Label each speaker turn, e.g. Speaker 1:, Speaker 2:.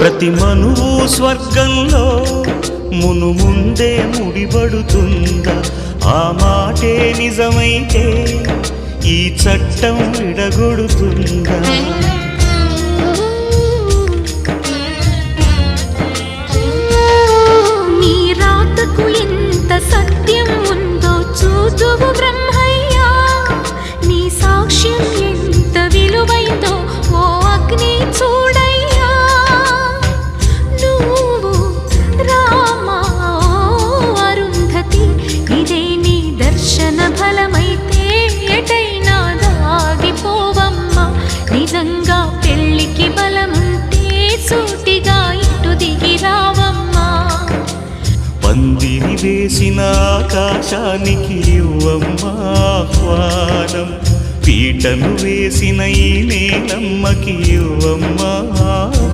Speaker 1: ప్రతి మనువు స్వర్గంలో మును ముందే ముడిపడుతుందా? ఆ మాటే నిజమైతే ఈ చట్టం విడగొడుతుందా?
Speaker 2: నీ రాతకు ఎంత సత్యం ఉందో చూదువు బ్రహ్మ దర్శన ఫలమైతే ఎటైనా దాగిపోవమ్మా. నిజంగా పెళ్ళికి బలముంటే సూటిగా ఇటు దిగి రావమ్మా.
Speaker 1: పందిరి వేసిన ఆకాశానికి ఇవ్వమ్మా ఆహ్వానం. పీటను వేసిన ఈ నేలమ్మకి ఇవ్వమ్మా.